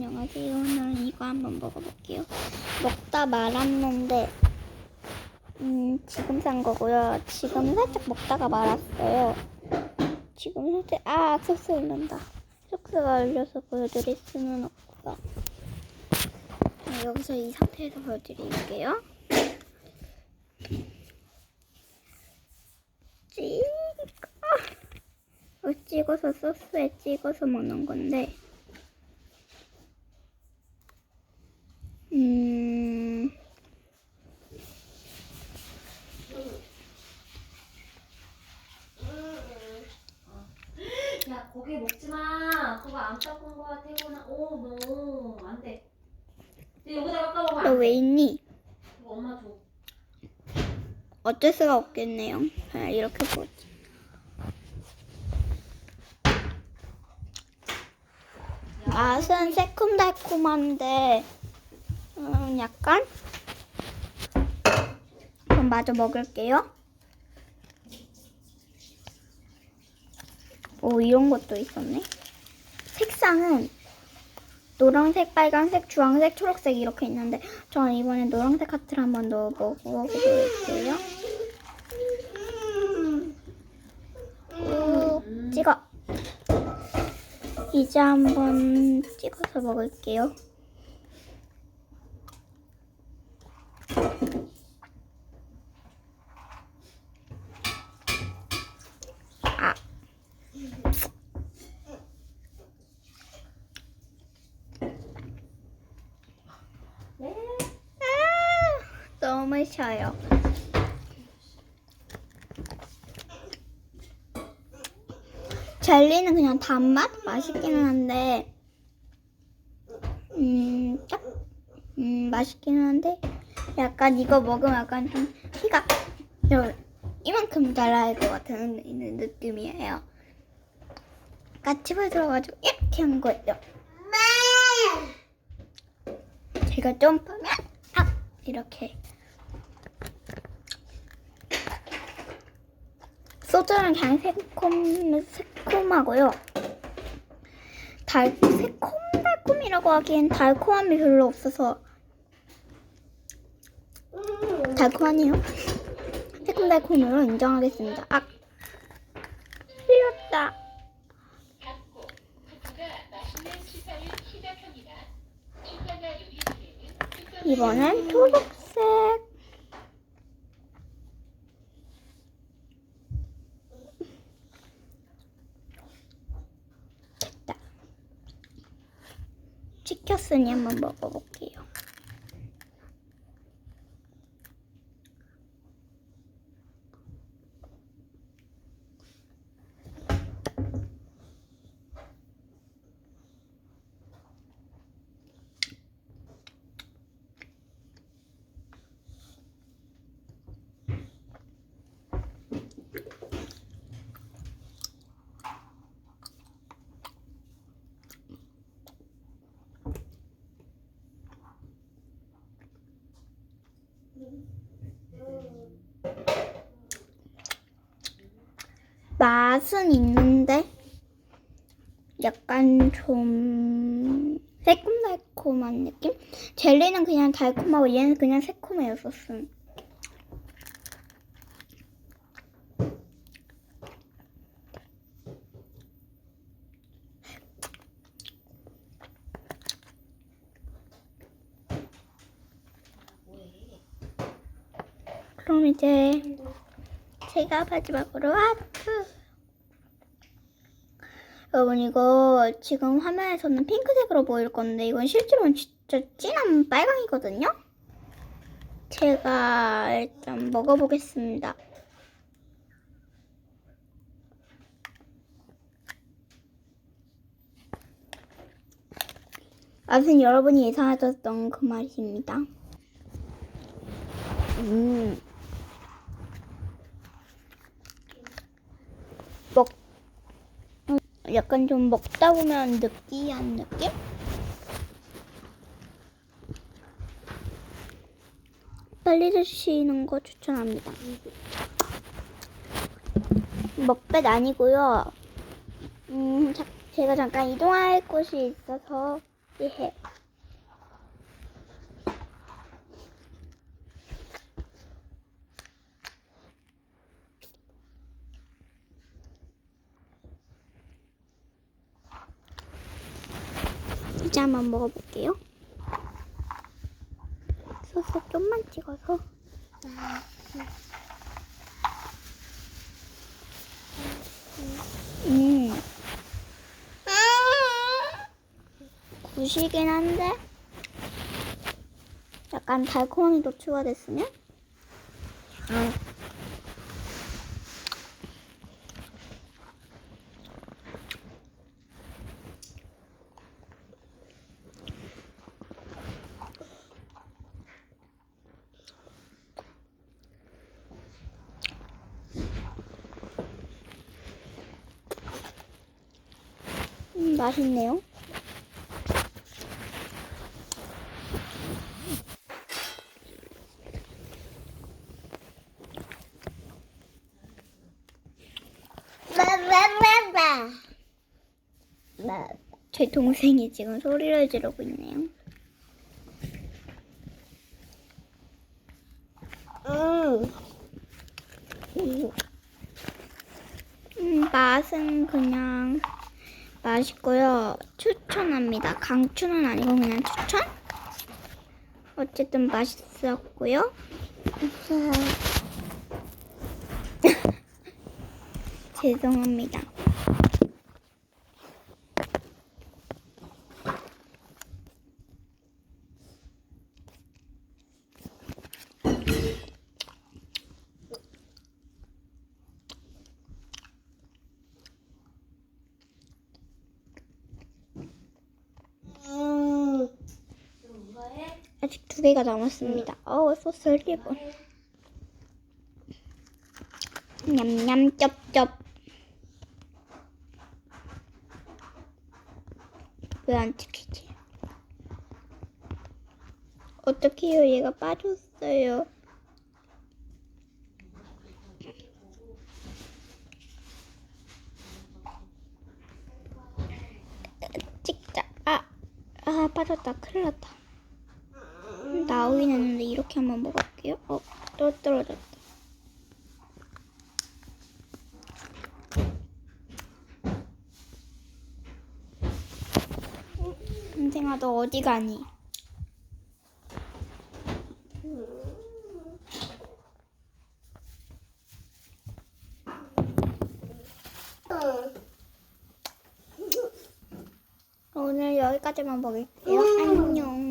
안녕하세요. 오늘은 이거 한번 먹어볼게요. 먹다 말았는데, 음, 지금 산 거고요. 지금 살짝 먹다가 말았어요. 지금 살짝, 아, 소스 흘른다. 소스가 흘려서 보여드릴 수는 없고요. 네, 여기서 이 상태에서 보여드릴게요. 찍어. 찍어서 소스에 찍어서 먹는 건데, 음, 야 고기 먹지 마. 그거 안 닦은 거야 태곤아. 오, 너 안 돼. 근데 여기다 깎아 먹으면 너안왜 돼. 있니? 이거 엄마 줘. 어쩔 수가 없겠네요. 그냥 이렇게 보지. 맛은 새콤달콤한데, 음, 약간? 그럼 마저 먹을게요. 오, 이런 것도 있었네. 색상은 노란색, 빨간색, 주황색, 초록색 이렇게 있는데 저는 이번에 노란색 하트를 한번 넣어 먹어볼게요. 꾹 찍어. 이제 한번 찍어서 먹을게요. 아. 네. 쉬어요. 젤리는 그냥 단맛 맛있기는 한데, 음, 딱, 음, 맛있기는 한데, 약간 이거 먹으면 약간 좀 키가 좀 이만큼 달아야 할것 같은 느낌이에요. 까치발 들어가지고 이렇게 한 거예요. 제가 점프하면 탁 이렇게 소주는 그냥 새콤 새콤하고요. 달 새콤달콤이라고 하기엔 달콤함이 별로 없어서 달콤하네요. 새콤달콤으로 인정하겠습니다. 아 흘렸다. 이번엔 초록색. 됐다. 찍혔으니 한번 먹어볼게요. 맛은 있는데 약간 좀 새콤달콤한 느낌? 젤리는 그냥 달콤하고 얘는 그냥 소스는. 그럼 이제 제가 마지막으로 하트. 여러분 이거 지금 화면에서는 핑크색으로 보일 건데 이건 실제로는 진짜 진한 빨강이거든요. 제가 일단 먹어보겠습니다. 아무튼 여러분이 예상하셨던 그 맛입니다. 음. 먹 음, 약간 좀 먹다 보면 느끼한 느낌? 빨리 드시는 거 추천합니다. 먹뱃 아니고요. 음, 자- 제가 잠깐 이동할 곳이 있어서 해. 한번 먹어볼게요. 소스 좀만 찍어서. 음. 구시긴 한데 약간 달콤함이 더 추가됐으면 음, 맛있네요. 제 동생이 지금 소리를 지르고 있네요. 음, 맛은 그냥 맛있고요. 추천합니다. 강추는 아니고 그냥 추천? 어쨌든 맛있었고요. 죄송합니다. 아직 두 개가 남았습니다. 어우, 소스 뻔. 냠냠 쩝쩝. 왜 안 찍히지? 어떡해요? 얘가 빠졌어요. 찍자. 아, 아 빠졌다. 큰일 났다. 나오긴 했는데 이렇게 한번 먹어볼게요. 어, 또 떨어졌다. 선생아, 너 어디 가니? 오늘 여기까지만 먹을게요. 안녕.